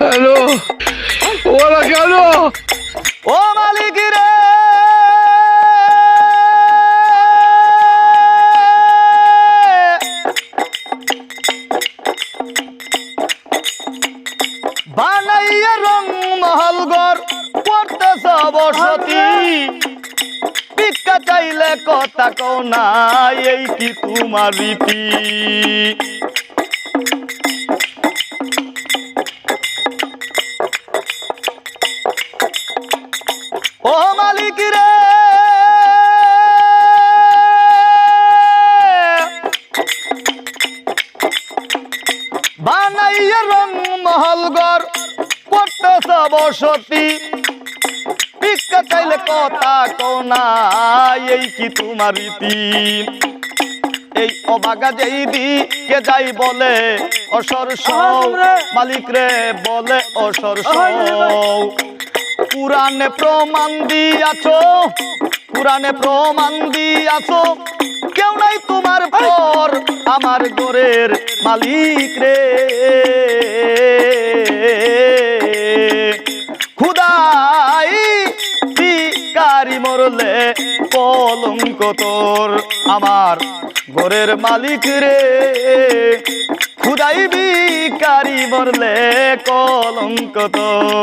Hello ওরা কেন? ও মালিক রে! বানাইয়া রং মহল গর করতেছ বসতি কথা কও না, এই কি তোমার রীতি? ও মালিক রে! বানাইয়া রং মহল গর করতেছ বসতি। ভিক্ষা চাইলে কথা কোনা এই কি তোমার রীতি? এই অবাগা যেই দি কে যাই বলে অসর মালিক রে বলে অসর পুরাণে প্রমাণ দিয়াছো পুরাণে প্রমাণ দিয়াছো কেউ নাই তোমার পর আমার গোরের মালিক রে। ভিকারি মরলে কলঙ্ক তোর। আমার ঘরের মালিক রে খুদাই ভিকারি মরলে কলঙ্ক তোর।